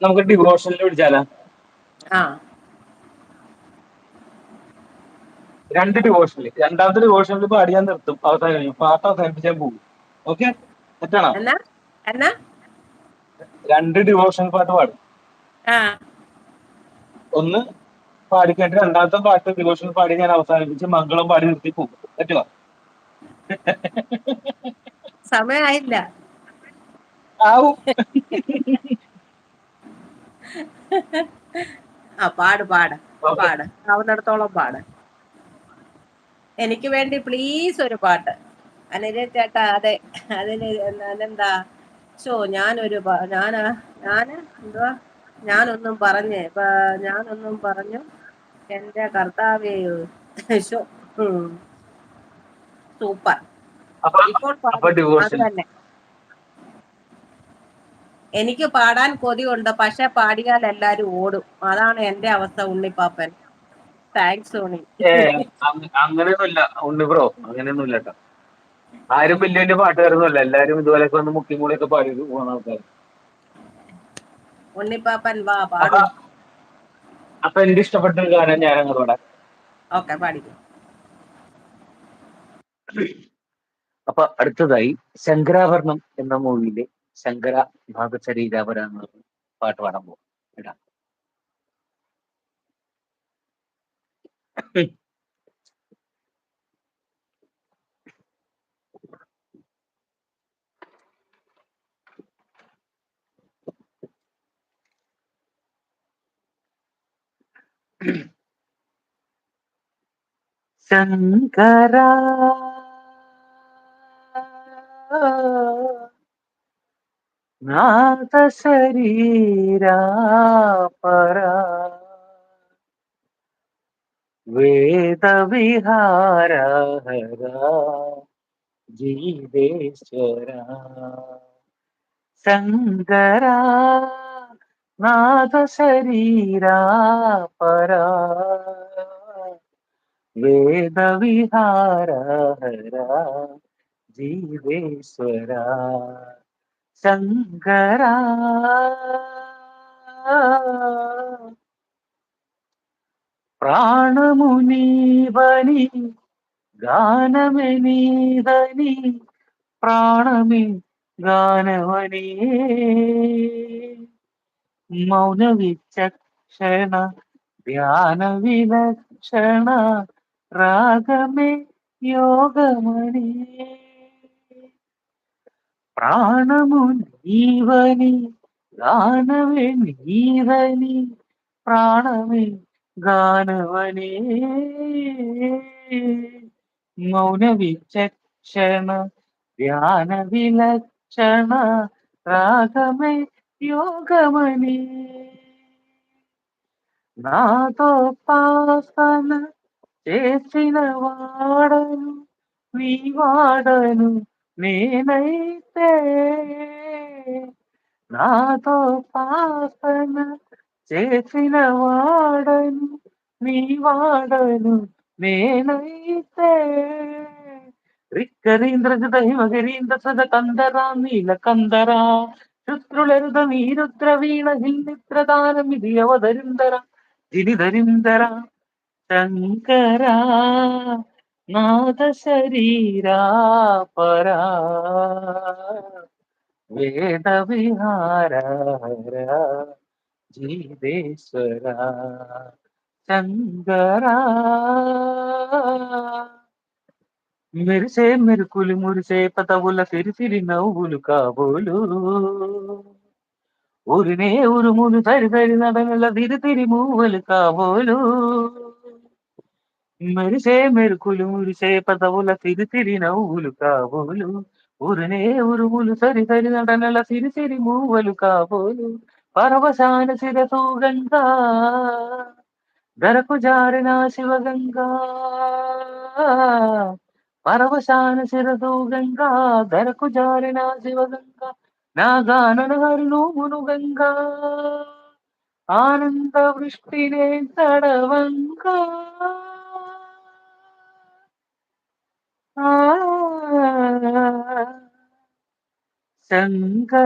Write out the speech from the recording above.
നമുക്ക് ഡിവോഷനിൽ പിടിച്ചാലോ? രണ്ട് ഡിവോഷനിൽ രണ്ടാമത്തെ ഡിവോഷനിൽ പാടി ഞാൻ നിർത്തും. അവസാനം പാട്ട് അവസാനിപ്പിച്ചാൽ പോകും. ഓക്കെ തെറ്റാണോ? രണ്ട് ഡിവോഷണൽ പാട്ട് പാടും. ഒന്ന് പാടിക്കേണ്ട രണ്ടാമത്തെ പാട്ട് ഡിവോഷണൽ പാടി ഞാൻ അവസാനിപ്പിച്ച് മംഗളം പാടി നിർത്തി പോകും. പറ്റുമോ സമയമായില്ല ആവും. ആ പാട് പാട്. പാട്. ആവുന്നിടത്തോളം പാട്. എനിക്ക് വേണ്ടി പ്ലീസ് ഒരു പാട്ട്. അനില ചേട്ടാ അതെ. അതിന് എന്താ ഷോ ഞാനൊരു ഞാൻ ഞാനാ ഞാൻ എന്തുവാ? ഞാനൊന്നും പറഞ്ഞ് ഇപ്പൊ ഞാനൊന്നും പറഞ്ഞു. എന്റെ കർത്താവേ ഷോ സൂപ്പർ. ഇപ്പോൾ അത് തന്നെ. എനിക്ക് പാടാൻ കൊതിയുണ്ട് പക്ഷെ പാടിയാൽ എല്ലാരും ഓടും. അതാണ് എന്റെ അവസ്ഥ ഉണ്ണിപ്പാപ്പൻ. താങ്ക്സ് ഉണ്ണി അങ്ങനെയൊന്നുമില്ല ഉണ്ണി ബ്രോ അങ്ങനെയൊന്നുമില്ല കേട്ടോ. ആരും വലിയ വലിയ പാട്ടുകാരൊന്നുമല്ല എല്ലാരും ഇതുപോലെ വന്ന് മുക്കി മൂളിയൊക്കെ പാടി പോകുന്ന ആൾക്കാർ ഉണ്ണിപ്പാപ്പൻ വാ പാടും. അപ്പൊ എന്റെ ഇഷ്ടപ്പെട്ട ഒരു ഗാനം ഞാൻ അങ്ങോട്ട് ഓക്കെ പാടിക്കും. അപ്പൊ അടുത്തതായി ശങ്കരാഭരണം എന്ന മൂവിയിലെ ശങ്കര ഭാഗശരീരാപര എന്ന പാട്ട് പാടാൻ പോകും ഇടാം ശങ്കര നാഥ ശരീരാപര വേദവിഹാരഹര. ജീവേശ്വര. ശങ്കര നാഥ ശരീരാപര വേദവിഹാരഹര. ജീവേശ്വര. ശങ്കര. പ്രാണമുനീവനി ഗാനമെനീതനി പ്രാണമി ഗാനവനേ. മൗനവിചക്ഷണ ധ്യാന വിലക്ഷണ രാഗമേ യോഗമണി ప్రాణము నీవని గానమే నీవని ప్రాణమే గానవనే మౌన విచక్షణ ధ్యాన విలక్షణ రాగమే యోగమని నాతోపాసన చేసిన వాడను నీ వాడను నేనైతే నాతో పాసన చేసిన వాడను నీ వాడను నేనైతే రిక్కరీంద్ర దైవగిరీంద్ర సద కందరా నీల కందరా శుక్రులరుద నీరుద్ర వీణ హిల్మిత్రదానమిది అవధరిందర గిరిధరిందర శంకర నాద శరీరా పరా వేద విహార జీవేశ్వర శంకరా మెరిసే మెరుకులు మురిసే పదవుల సిరిసిరి నవ్వులు కాబోలు ఊరినే ఉరుములు సరి సరి నడనల తిరి తిరి మూవలు కాబోలు మెరిసే మెరుకులు మురిసే పదవుల సిరి సిరి నవ్వులు కాబోలు. ఊరునే ఉరుములు సరి సరి నడనల సిరి సిరి మూవలు కాబోలు. పరవశాన శిరసూగంగా ధరకు జారిన శివగంగా పరవశాన శిరసు గంగా. ధరకు జారిన శివగంగా నా గానన హరిలోమును గంగా. ఆనంద వృష్టినే తడవంగా. ఆ శంకర